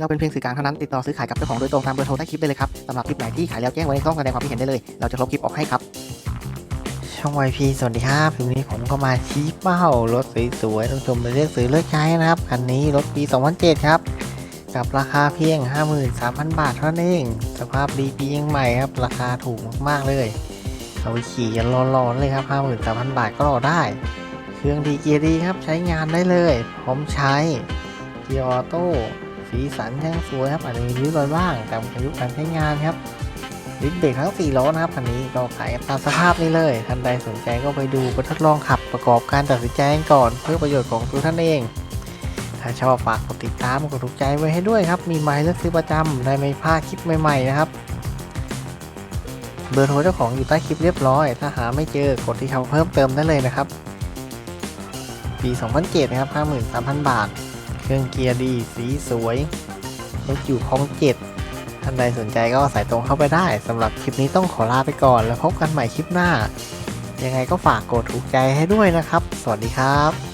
เราเป็นเพียงสื่อกลางเท่านั้นติดต่อซื้อขายกับเจ้าของโดยตรงตามเบอร์โทรใต้คลิปได้เลยครับสำหรับคลิปไหนที่ขายแล้วแจ้งไว้ในช่องแสดงความคิดเห็นได้เลย เราจะลบคลิปออกให้ครับ ช่อง YP สวัสดีครับวันนี้ผมก็มาชี้เป้ารถสวยๆท่านผู้ชมไปเลือกซื้อเลือกใช้นะครับคันนี้รถปี 2007 ครับ กับราคาเพียง 53,000 บาทเท่านั้นเอง สภาพดีปียังใหม่ครับราคาถูกมากๆเลยเอาไปขี่กันร้อนๆเลยครับ 53,000 บาทก็รอได้ เครื่องดีเกียร์ดีครับใช้งานได้เลย พร้อมใช้เกียร์ออโต้ สีสันยังสวยครับอาจจะมีริ้วรอยบ้างตามอายุการใช้งานครับดิสเบรกทั้ง4ล้อนะครับคันนี้ก็ขายตามสภาพนี้เลยท่านใดสนใจก็ไปดูไปทดลองขับประกอบการตัดสินใจก่อนเพื่อประโยชน์ของตัวท่านเองถ้าชอบฝากกดติดตามกดถูกใจไว้ให้ด้วยครับ มีไม้เลือกซื้อประจำได้ไม่พลาดคลิปใหม่ๆนะครับ เบอร์โทรเจ้าของอยู่ใต้คลิปเรียบร้อย ถ้าหาไม่เจอกดที่เขาเพิ่มเติมได้เลยนะครับ ปี 2007 นะครับ 53,000 บาท เครื่องเกียร์ดี สีสวยรถอยู่คลองเจ็ดท่านใดสนใจก็สายตรงเข้าไปได้สำหรับคลิปนี้ต้องขอลาไปก่อน แล้วพบกันใหม่คลิปหน้า ยังไงก็ฝากกดถูกใจให้ด้วยนะครับ สวัสดีครับ